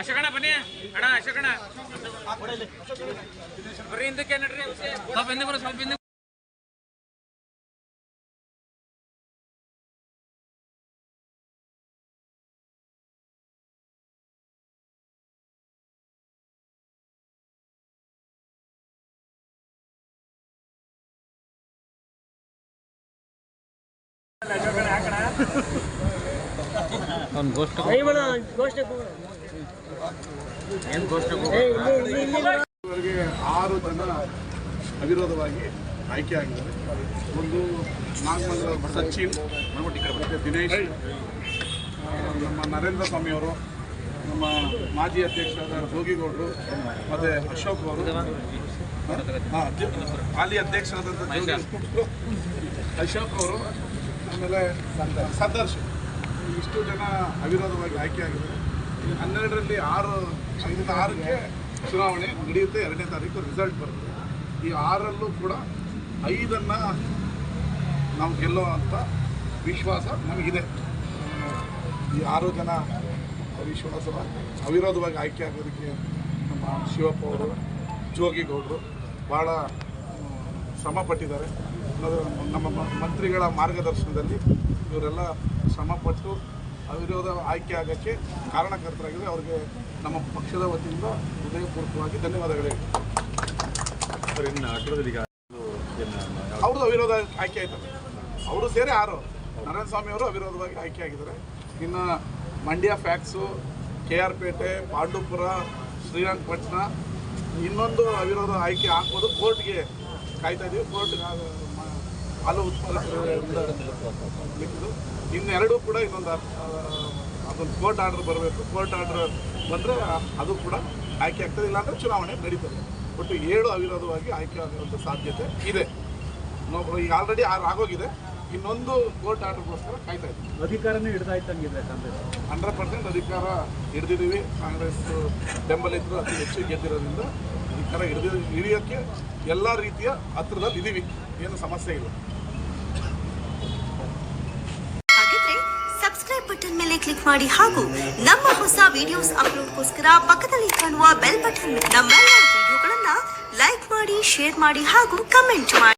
ಅಶಕಣ ಬನ್ನಿ. ಅಣ್ಣ ಅಶಕಣ್ಣ. ಬರ್ರಿ ಹಿಂದಕ್ಕೆ ನಡ್ರಿ ಸ್ವಲ್ಪ ಹಿಂದೆ ಸ್ವಲ್ಪ ಹಿಂದೆ ಇವರಿಗೆ ಆರು ಜನ ಅವಿರೋಧವಾಗಿ ಆಯ್ಕೆಯಾಗಿದ್ದಾರೆ ಒಂದು ನಾಗಮಂಗಲ ಸಚಿನ್ ಮತ್ತು ದಿನೇಶ್ ನಮ್ಮ ನರೇಂದ್ರ ಸ್ವಾಮಿ ಅವರು ನಮ್ಮ ಮಾಜಿ ಅಧ್ಯಕ್ಷರಾದ ಜೋಗಿಗೌಡರು ಮತ್ತೆ ಅಶೋಕ್ ಅವರು. ಹಾಲಿ ಅಧ್ಯಕ್ಷರಾದಂಥ ಅಶೋಕ್ ಅವರು ಆಮೇಲೆ ಸಂದರ್ಶ್ ಇಷ್ಟು ಜನ ಅವಿರೋಧವಾಗಿ ಆಯ್ಕೆ ಆಗಿದೆ ಹನ್ನೆರಡರಲ್ಲಿ ಆರು ಐದರಿಂದ ಆರಕ್ಕೆ ಚುನಾವಣೆ ನಡೆಯುತ್ತೆ ಎರಡನೇ ತಾರೀಕು ರಿಸಲ್ಟ್ ಬರುತ್ತೆ. ಈ ಆರಲ್ಲೂ ಕೂಡ ಐದನ್ನು ನಾವು ಅಂತ ವಿಶ್ವಾಸ ನಮಗಿದೆ. ಈ ಆರು ಜನ ವಿಶ್ವಾಸ ಅವಿರೋಧವಾಗಿ ಆಯ್ಕೆ ಆಗೋದಕ್ಕೆ ನಮ್ಮ ಶಿವಪ್ಪ ಅವರು ಜೋಗಿಗೌಡರು ಭಾಳ ಶ್ರಮ ಪಟ್ಟಿದ್ದಾರೆ. ಅನ್ನೋದು ನಮ್ಮ ಮಂತ್ರಿಗಳ ಮಾರ್ಗದರ್ಶನದಲ್ಲಿ ಇವರೆಲ್ಲ ಶ್ರಮಪಟ್ಟು ಅವಿರೋಧ ಆಯ್ಕೆ ಆಗೋಕ್ಕೆ ಕಾರಣಕರ್ತರಾಗಿದೆ ಅವರಿಗೆ ನಮ್ಮ ಪಕ್ಷದ ವತಿಯಿಂದ ಹೃದಯಪೂರ್ವಕವಾಗಿ ಧನ್ಯವಾದಗಳು. ಅವ್ರದ್ದು ಅವಿರೋಧ ಆಯ್ಕೆ ಆಯ್ತು. ಅವರು ಸೇರಿ ಆರು. ನಾರಾಯಣ ಸ್ವಾಮಿ ಅವರು ಅವಿರೋಧವಾಗಿ ಆಯ್ಕೆ ಆಗಿದ್ದಾರೆ. ಇನ್ನು ಮಂಡ್ಯ ಫ್ಯಾಕ್ಸು ಕೆ ಆರ್ ಪೇಟೆ ಪಾಂಡುಪುರ ಶ್ರೀರಂಗಪಟ್ಟಣ ಇನ್ನೊಂದು ಅವಿರೋಧ ಆಯ್ಕೆ ಹಾಕ್ಬೋದು ಕೋರ್ಟ್ಗೆ ಕಾಯ್ತಾ ಇದ್ದೀವಿ ಕೋರ್ಟ್ ಹಾಲು ಉತ್ಪಾದಕರು ಇನ್ನೆರಡೂ ಕೂಡ ಇನ್ನೊಂದು ಅದೊಂದು ಕೋರ್ಟ್ ಆರ್ಡರ್ ಬರಬೇಕು. ಕೋರ್ಟ್ ಆರ್ಡರ್ ಬಂದರೆ ಅದು ಕೂಡ ಆಯ್ಕೆ ಆಗ್ತದೆ, ಇಲ್ಲಾಂದರೆ ಚುನಾವಣೆ ನಡೀತದೆ. ಒಟ್ಟು ಏಳು ಅವಿರೋಧವಾಗಿ ಆಯ್ಕೆ ಆಗುವಂಥ ಸಾಧ್ಯತೆ ಇದೆ. ಈಗ ಆಲ್ರೆಡಿ ಆಗೋಗಿದೆ. ಇನ್ನೊಂದು ಕೋರ್ಟ್ ಆರ್ಡರ್ಗೋಸ್ಕರ ಕಾಯ್ತಾ ಇದ್ದೀವಿ ಅಧಿಕಾರನೇ ಹಿಡ್ದಾಯ್ತಂಗಿದ್ರೆ ಕಾಂಗ್ರೆಸ್. ಹಂಡ್ರೆಡ್ ಪರ್ಸೆಂಟ್ ಅಧಿಕಾರ ಹಿಡಿದಿದ್ದೀವಿ ಕಾಂಗ್ರೆಸ್ ಬೆಂಬಲಿತರು ಅತಿ ಹೆಚ್ಚು ಗೆದ್ದಿರೋದ್ರಿಂದ ಅಧಿಕಾರ ಹಿಡಿದ ಹಿಡಿಯೋಕ್ಕೆ ಎಲ್ಲ ರೀತಿಯ ಹತ್ರದಲ್ಲಿ ಇದ್ದೀವಿ ಏನು ಸಮಸ್ಯೆ ಇಲ್ಲ. ಹಾಗಿದ್ರೆ ಸಬ್ಸ್ಕ್ರೈಬ್ ಬಟನ್ ಮೇಲೆ ಕ್ಲಿಕ್ ಮಾಡಿ ಹಾಗೂ ನಮ್ಮ ಹೊಸ ವಿಡಿಯೋಸ್ ಅಪ್ಲೋಡ್ಗೋಸ್ಕರ ಪಕ್ಕದಲ್ಲಿ ಕಾಣುವ ಬೆಲ್ ಬಟನ್ ನಮ್ಮೆಲ್ಲ ವಿಡಿಯೋಗಳನ್ನ ಲೈಕ್ ಮಾಡಿ ಶೇರ್ ಮಾಡಿ ಹಾಗೂ ಕಮೆಂಟ್ ಮಾಡಿ.